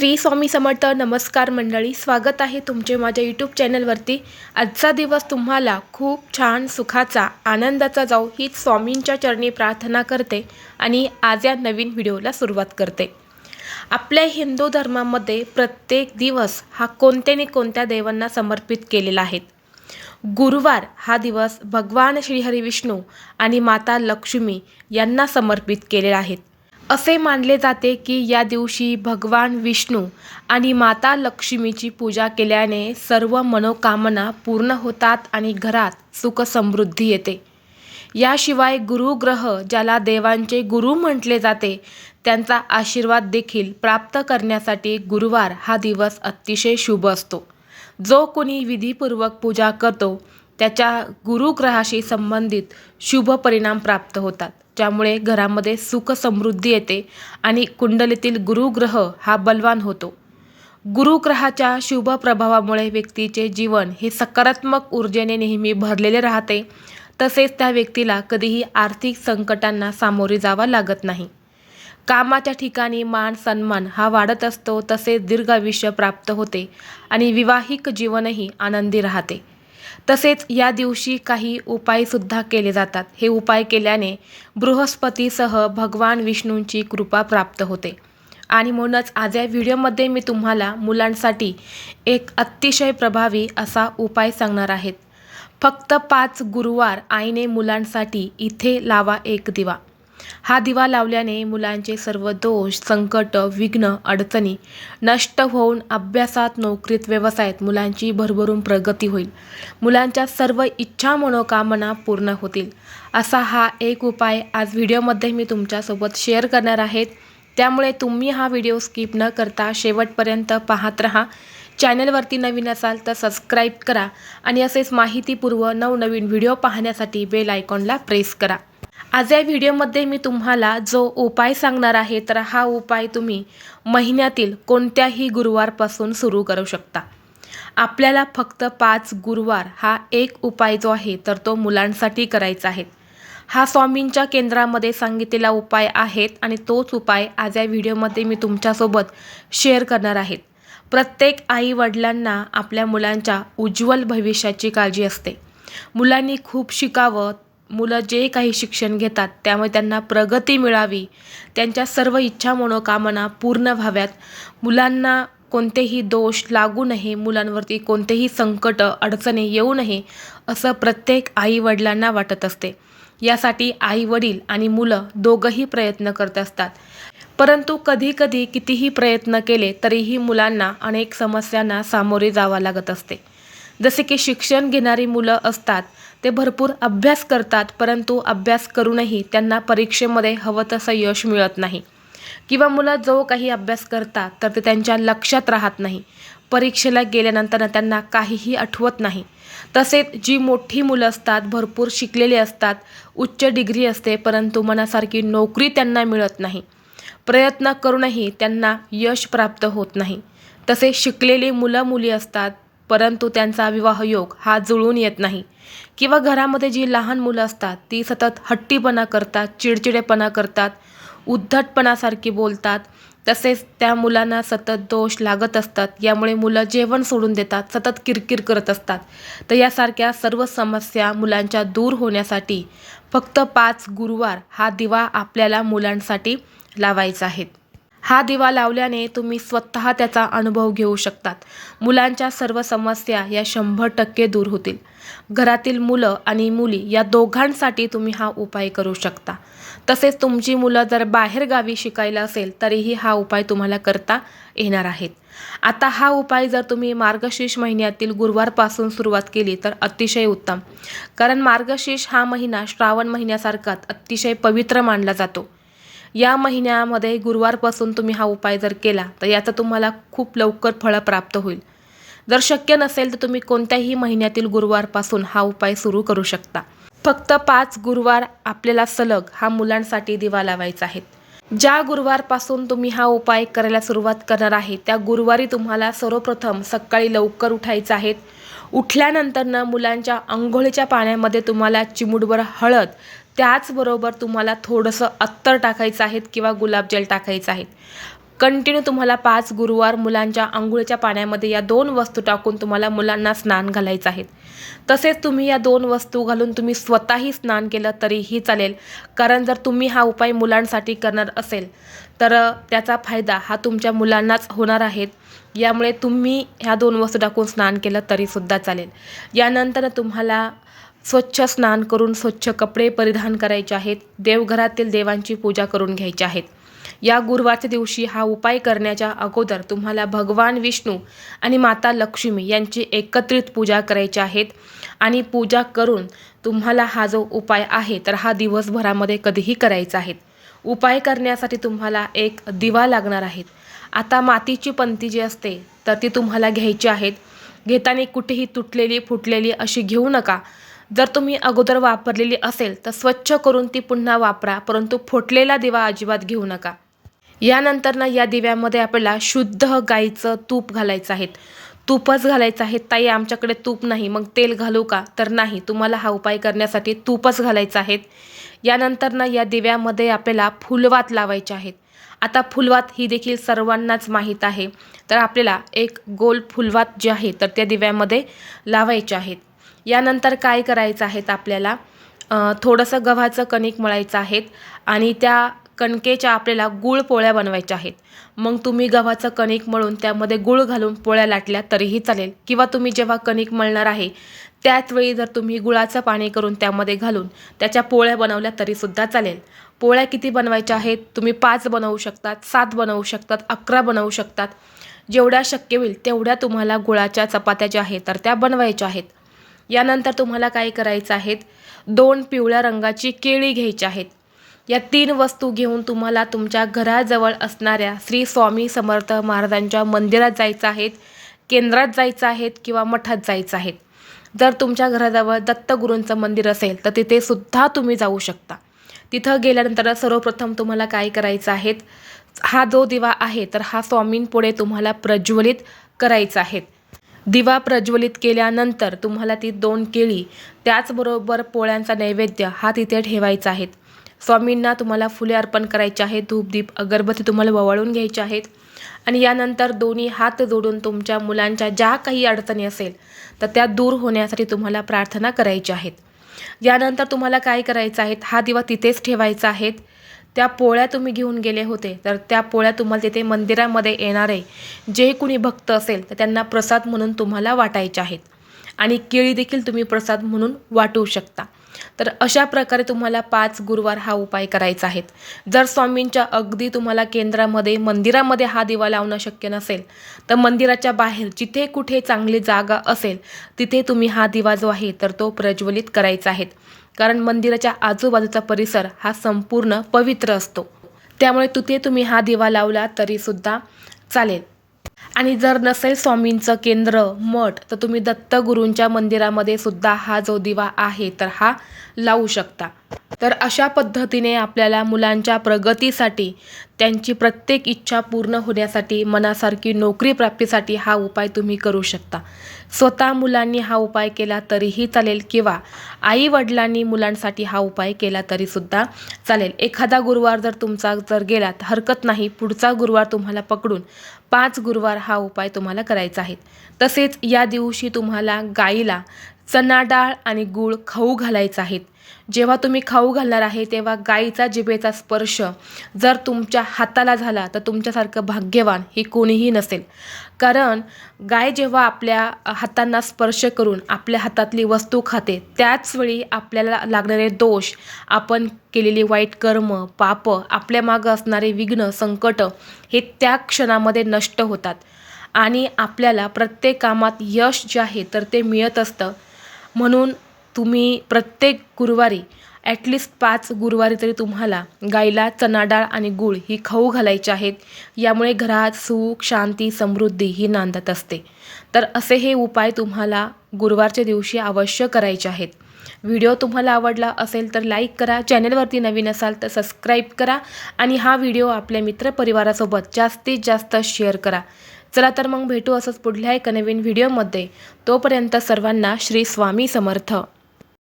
श्री स्वामी समर्थ नमस्कार मंडळी स्वागत आहे तुमचे माझ्या यूट्यूब चॅनलवरती आजचा दिवस तुम्हाला खूप छान सुखाचा आनंदाचा जाऊ हीच स्वामींच्या चरणी प्रार्थना करते आणि आज या नवीन व्हिडिओला सुरुवात करते. आपल्या हिंदू धर्मामध्ये प्रत्येक दिवस हा कोणत्या ना कोणत्या देवांना समर्पित केलेला आहे. गुरुवार हा दिवस भगवान श्रीहरी विष्णू आणि माता लक्ष्मी यांना समर्पित केलेला आहेत असे मानले जाते की या दिवशी भगवान विष्णू आणि माता लक्ष्मीची पूजा केल्याने सर्व मनोकामना पूर्ण होतात आणि घरात सुख समृद्धी येते. याशिवाय गुरुग्रह ज्याला देवांचे गुरु म्हटले जाते त्यांचा आशीर्वाद देखील प्राप्त करण्यासाठी गुरुवार हा दिवस अतिशय शुभ असतो. जो कोणी विधीपूर्वक पूजा करतो त्याच्या गुरुग्रहाशी संबंधित शुभ परिणाम प्राप्त होतात. ज्यामुळे घरामध्ये सुख समृद्धी येते आणि कुंडलीतील गुरुग्रह हा बलवान होतो. गुरुग्रहाच्या शुभ प्रभावामुळे व्यक्तीचे जीवन हे सकारात्मक ऊर्जेने नेहमी भरलेले राहते. तसेच त्या व्यक्तीला कधीही आर्थिक संकटांना सामोरे जावं लागत नाही. कामाच्या ठिकाणी मान सन्मान हा वाढत असतो तसेच दीर्घ आयुष्य प्राप्त होते आणि विवाहिक जीवनही आनंदी राहते. तसेच या दिवशी काही उपायसुद्धा केले जातात. हे उपाय केल्याने बृहस्पतीसह भगवान विष्णूंची कृपा प्राप्त होते. आणि म्हणूनच आज या व्हिडिओमध्ये मी तुम्हाला मुलांसाठी एक अतिशय प्रभावी असा उपाय सांगणार आहेत फक्त पाच गुरुवार आईने मुलांसाठी इथे लावा एक दिवा. हा दिवा लावल्याने मुलांचे सर्व दोष संकट विघ्न अडचणी नष्ट होऊन अभ्यासात नोकरीत व्यवसायात मुलांची भरभरून प्रगती होईल. मुलांच्या सर्व इच्छा मनोकामना पूर्ण होतील. असा हा एक उपाय आज व्हिडिओमध्ये मी तुमच्यासोबत शेअर करणार आहेत त्यामुळे तुम्ही हा व्हिडिओ स्किप न करता शेवटपर्यंत पाहत राहा. चॅनलवरती नवीन असाल तर सबस्क्राईब करा आणि असेच माहितीपूर्व नवनवीन व्हिडिओ पाहण्यासाठी बेल आयकॉनला प्रेस करा. आज या व्हिडिओमध्ये मी तुम्हाला जो उपाय सांगणार आहे तर हा उपाय तुम्ही महिन्यातील कोणत्याही गुरुवारपासून सुरू करू शकता. आपल्याला फक्त पाच गुरुवार हा एक उपाय जो आहे तर तो मुलांसाठी करायचा आहे. हा स्वामींच्या केंद्रामध्ये सांगितलेला उपाय आहेत आणि तोच उपाय आज या व्हिडिओमध्ये मी तुमच्यासोबत शेअर करणार आहेत प्रत्येक आई वडिलांना आपल्या मुलांच्या उज्ज्वल भविष्याची काळजी असते. मुलांनी खूप शिकावं मुलं जे काही शिक्षण घेतात त्यामुळे त्यांना प्रगती मिळावी. त्यांच्या सर्व इच्छा मनोकामना पूर्ण व्हाव्यात. मुलांना कोणतेही दोष लागू नये मुलांवरती कोणतेही संकट अडचणी येऊ नये असं प्रत्येक आईवडिलांना वाटत असते. यासाठी आई वडील आणि मुलं दोघंही प्रयत्न करत असतात. परंतु कधीकधी कितीही प्रयत्न केले तरीही मुलांना अनेक समस्यांना सामोरे जावं लागत असते. जसे की शिक्षण घेणारी मुलं असतात ते भरपूर अभ्यास करतात परंतु अभ्यास करूनही त्यांना परीक्षेमध्ये हवं तसं यश मिळत नाही. किंवा मुलं जो काही अभ्यास करतात तर ते त्यांच्या लक्षात राहत नाही. परीक्षेला गेल्यानंतर त्यांना काहीही आठवत नाही. तसेच जी मोठी मुलं असतात भरपूर शिकलेली असतात उच्च डिग्री असते परंतु मनासारखी नोकरी त्यांना मिळत नाही. प्रयत्न करूनही त्यांना यश प्राप्त होत नाही. तसे शिकलेली मुलं मुली असतात परंतु त्यांचा विवाहयोग हा जुळून येत नाही. किंवा घरामध्ये जी लहान मुलं असतात ती सतत हट्टीपणा करतात चिडचिडेपणा करतात उद्धटपणासारखी बोलतात. तसेच त्या मुलांना सतत दोष लागत असतात. यामुळे मुलं जेवण सोडून देतात सतत किरकिर करत असतात. तर यासारख्या सर्व समस्या मुलांच्या दूर होण्यासाठी फक्त पाच गुरुवार हा दिवा आपल्याला मुलांसाठी लावायचा आहे. हा दिवा लावल्याने तुम्ही स्वतः त्याचा अनुभव घेऊ शकतात. मुलांच्या सर्व समस्या या शंभर टक्के दूर होतील. घरातील मुलं आणि मुली या दोघांसाठी तुम्ही हा उपाय करू शकता. तसेच तुमची मुलं जर बाहेरगावी शिकायला असेल तरीही हा उपाय तुम्हाला करता येणार आहेत. आता हा उपाय जर तुम्ही मार्गशीर्ष महिन्यातील गुरुवारपासून सुरुवात केली तर अतिशय उत्तम. कारण मार्गशीर्ष हा महिना श्रावण महिन्यासारखाच अतिशय पवित्र मानला जातो. या महिन्यामध्ये गुरुवारपासून तुम्ही हा उपाय जर केला तर याचा तुम्हाला खूप लवकर फळं प्राप्त होईल. जर शक्य नसेल तर तुम्ही कोणत्याही महिन्यातील गुरुवारपासून हा उपाय सुरू करू शकता. फक्त पाच गुरुवार आपल्याला सलग हा मुलांसाठी दिवा लावायचा आहे. ज्या गुरुवारपासून तुम्ही हा उपाय करायला सुरुवात करणार आहे त्या गुरुवारी तुम्हाला सर्वप्रथम सकाळी लवकर उठायचं आहे. उठल्यानंतरनं मुलांच्या आंघोळीच्या पाण्यामध्ये तुम्हाला चिमुडभर हळद त्याचबरोबर तुम्हाला थोडंसं अत्तर टाकायचं आहेत किंवा गुलाबजल टाकायचं आहे कंटिन्यू तुम्हाला पाच गुरुवार मुलांच्या आंघोळीच्या पाण्यामध्ये या दोन वस्तू टाकून तुम्हाला मुलांना स्नान घालायचं आहे तसेच तुम्ही या दोन वस्तू घालून तुम्ही स्वतःही स्नान केलं तरीही चालेल. कारण जर तुम्ही हा उपाय मुलांसाठी करणार असेल तर त्याचा फायदा हा तुमच्या मुलांनाच होणार आहे. यामुळे तुम्ही ह्या दोन वस्तू टाकून स्नान केलं तरीसुद्धा चालेल. यानंतर तुम्हाला स्वच्छ स्नान करून स्वच्छ कपडे परिधान करायचे आहेत. देवघरातील देवांची पूजा करून घ्यायची आहेत. या गुरुवारच्या दिवशी हा उपाय करण्याच्या अगोदर तुम्हाला भगवान विष्णू आणि माता लक्ष्मी यांची एकत्रित पूजा करायची आहेत. आणि पूजा करून तुम्हाला हा जो उपाय आहे तर हा दिवसभरामध्ये कधीही करायचा आहे. उपाय करण्यासाठी तुम्हाला एक दिवा लागणार आहेत आता मातीची पंती जी असते तर ती तुम्हाला घ्यायची आहेत घेताना कुठेही तुटलेली फुटलेली अशी घेऊ नका. जर तुम्ही अगोदर वापरलेली असेल तर स्वच्छ करून ती पुन्हा वापरा परंतु फुटलेला दिवा अजिबात घेऊ नका. यानंतर ना या दिव्यामध्ये आपल्याला शुद्ध गाईचं तूप घालायचं आहे. तूपच घालायचं आहे. ताई आमच्याकडे तूप नाही. मग तेल घालू का? तर नाही. तुम्हाला हा उपाय करण्यासाठी तूपच घालायचं आहे. यानंतर ना या दिव्यामध्ये आपल्याला फुलवात लावायचे आहेत. आता फुलवात ही देखील सर्वांनाच माहीत आहे. तर आपल्याला एक गोल फुलवात जे आहे तर त्या दिव्यामध्ये लावायचे आहेत. यानंतर काय करायचं आहेत आपल्याला? थोडंसं गव्हाचं कणिक मळायचं आहेत आणि त्या कणकेच्या आपल्याला गुळ पोळ्या बनवायच्या आहेत. मग तुम्ही गव्हाचं कणिक मळून त्यामध्ये गुळ घालून पोळ्या लाटल्या तरीही चालेल. किंवा तुम्ही जेव्हा कणिक मळणार आहे त्याचवेळी जर तुम्ही गुळाचं पाणी करून त्यामध्ये घालून त्याच्या पोळ्या बनवल्या तरीसुद्धा चालेल. पोळ्या किती बनवायच्या आहेत? तुम्ही पाच बनवू शकतात सात बनवू शकतात अकरा बनवू शकतात. जेवढ्या शक्य होईल तेवढ्या तुम्हाला गुळाच्या चपात्या ज्या आहेत तर त्या बनवायच्या आहेत. यानंतर तुम्हाला काय करायचं आहेत? दोन पिवळ्या रंगाची केळी घ्यायची आहेत. या तीन वस्तू घेऊन तुम्हाला तुमच्या घराजवळ असणाऱ्या श्री स्वामी समर्थ महाराजांच्या मंदिरात जायचं आहेत केंद्रात जायचं आहेत किंवा मठात जायचं आहेत. जर तुमच्या घराजवळ दत्तगुरूंचं मंदिर असेल तर तिथे सुद्धा तुम्ही जाऊ शकता. तिथं गेल्यानंतर सर्वप्रथम तुम्हाला काय करायचं आहेत? हा जो दिवा आहे तर हा स्वामींपुढे तुम्हाला प्रज्वलित करायचा आहे. दिवा प्रज्वलित केल्यानंतर तुम्हाला ती दोन केळी त्याचबरोबर पोळ्यांचा नैवेद्य हा तिथे ठेवायचा आहेत. स्वामींना तुम्हाला फुले अर्पण करायचे आहेत धूपदीप अगरबत्ती तुम्हाला ववाळून घ्यायचे आहेत. आणि यानंतर दोन्ही हात जोडून तुमच्या मुलांच्या ज्या काही अडचणी असेल तर त्या दूर होण्यासाठी तुम्हाला प्रार्थना करायची आहेत. यानंतर तुम्हाला काय करायचं आहे? हा दिवा तिथेच ठेवायचा आहे. त्या पोळ्या तुम्ही घेऊन गेले होते तर त्या पोळ्या तुम्हाला तिथे मंदिरामध्ये येणारे जे कुणी भक्त असेल तर त्यांना प्रसाद म्हणून तुम्हाला वाटायचे आहेत. आणि केळी देखील तुम्ही प्रसाद म्हणून वाटू शकता. तर अशा प्रकारे तुम्हाला पाच गुरुवार हा उपाय करायचा आहे. जर स्वामींच्या अगदी तुम्हाला केंद्रामध्ये मंदिरामध्ये हा दिवा लावणं शक्य नसेल तर मंदिराच्या बाहेर जिथे कुठे चांगली जागा असेल तिथे तुम्ही हा दिवा जो आहे तर तो प्रज्वलित करायचा आहे. कारण मंदिराच्या आजूबाजूचा परिसर हा संपूर्ण पवित्र असतो. त्यामुळे तिथे तुम्ही हा दिवा लावला तरीसुद्धा चालेल. आणि जर नसेल स्वामींचं केंद्र मठ तर तुम्ही दत्तगुरूंच्या मंदिरामध्ये सुद्धा हा जो दिवा आहे तर हा लावू शकता. तर अशा पद्धतीने आपल्याला मुलांच्या प्रगतीसाठी त्यांची प्रत्येक इच्छा पूर्ण होण्यासाठी मनासारखी नोकरी प्राप्तीसाठी हा उपाय तुम्ही करू शकता. स्वतः मुलांनी हा उपाय केला तरीही चालेल किंवा आई वडिलांनी मुलांसाठी हा उपाय केला तरीसुद्धा चालेल. एखादा गुरुवार जर तुमचा जर गेला तर हरकत नाही. पुढचा गुरुवार तुम्हाला पकडून पाच गुरुवार हा उपाय तुम्हाला करायचा आहे. तसेच या दिवशी तुम्हाला गाईला चना डाळ आणि गूळ खाऊ घालायचा आहेत जेव्हा तुम्ही खाऊ घालणार आहे तेव्हा गाईचा जिभेचा स्पर्श जर तुमच्या हाताला झाला तर तुमच्यासारखं भाग्यवान ही कोणीही नसेल. कारण गाय जेव्हा आपल्या हातांना स्पर्श करून आपल्या हातातली वस्तू खाते त्याचवेळी आपल्याला लागणारे दोष आपण केलेली वाईट कर्म पाप आपल्या मागं असणारे विघ्न संकट हे त्या क्षणामध्ये नष्ट होतात. आणि आपल्याला प्रत्येक कामात यश जे आहे तर ते मिळत असतं. म्हणून तुम्ही प्रत्येक गुरुवारी ॲटलिस्ट पाच गुरुवारी तरी तुम्हाला गाईला चणा डाळ आणि गूळ ही खाऊ घालायची आहेत. यामुळे घरात सुख शांती समृद्धी ही नांदत असते. तर असे हे उपाय तुम्हाला गुरुवारच्या दिवशी अवश्य करायचे आहेत. व्हिडिओ तुम्हाला आवडला असेल तर लाईक करा चॅनलवरती नवीन असाल तर सबस्क्राईब करा आणि हा व्हिडिओ आपल्या मित्रपरिवारासोबत जास्तीत जास्त शेअर करा. चला तर मग भेटू असंच पुढल्या एका नवीन व्हिडिओमध्ये. तोपर्यंत सर्वांना श्री स्वामी समर्थ.